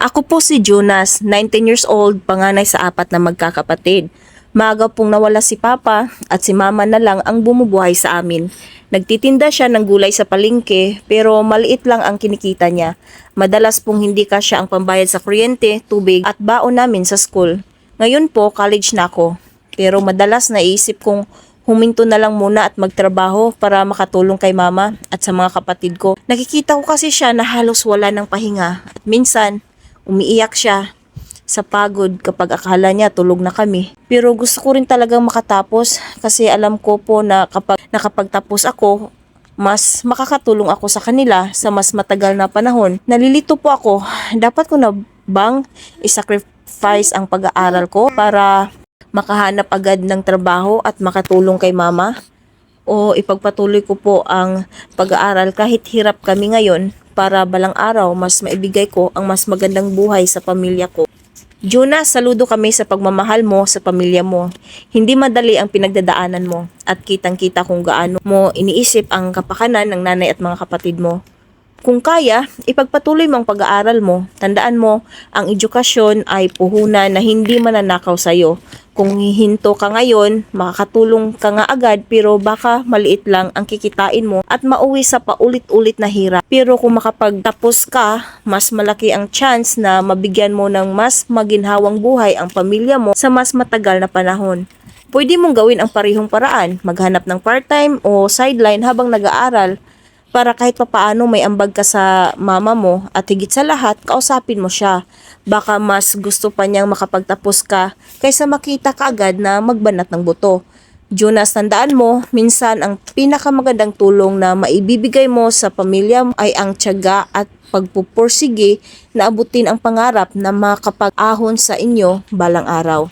Ako po si Jonas, 19 years old, panganay sa apat na magkakapatid. Maaga pong nawala si Papa at si Mama na lang ang bumubuhay sa amin. Nagtitinda siya ng gulay sa palengke pero maliit lang ang kinikita niya. Madalas pong hindi kasya ang pambayad sa kuryente, tubig at baon namin sa school. Ngayon po, college na ako. Pero madalas naisip kong huminto na lang muna at magtrabaho para makatulong kay mama at sa mga kapatid ko. Nakikita ko kasi siya na halos wala ng pahinga at minsan umiiyak siya sa pagod kapag akala niya tulog na kami. Pero gusto ko rin talagang makatapos kasi alam ko po na kapag nakapagtapos ako, mas makakatulong ako sa kanila sa mas matagal na panahon. Nalilito po ako, dapat ko na bang isacrifice ang pag-aaral ko para makahanap agad ng trabaho at makatulong kay mama? O ipagpatuloy ko po ang pag-aaral kahit hirap kami ngayon para balang araw mas maibigay ko ang mas magandang buhay sa pamilya ko. Jonas, saludo kami sa pagmamahal mo sa pamilya mo. Hindi madali ang pinagdadaanan mo at kitang-kita kung gaano mo iniisip ang kapakanan ng nanay at mga kapatid mo. Kung kaya, ipagpatuloy mo ang pag-aaral mo. Tandaan mo, ang edukasyon ay puhunan na hindi mananakaw sa'yo. Kung hihinto ka ngayon, makakatulong ka nga agad pero baka maliit lang ang kikitain mo at mauwi sa paulit-ulit na hirap. Pero kung makapagtapos ka, mas malaki ang chance na mabigyan mo ng mas maginhawang buhay ang pamilya mo sa mas matagal na panahon. Pwede mong gawin ang parihong paraan, maghanap ng part-time o sideline habang nag-aaral para kahit papaano may ambag ka sa mama mo at higit sa lahat, kausapin mo siya. Baka mas gusto pa niyang makapagtapos ka kaysa makita ka agad na magbanat ng buto. Jonas, tandaan mo, minsan ang pinakamagandang tulong na maibibigay mo sa pamilya ay ang tiyaga at pagpupursige na abutin ang pangarap na makapag-ahon sa inyo balang araw.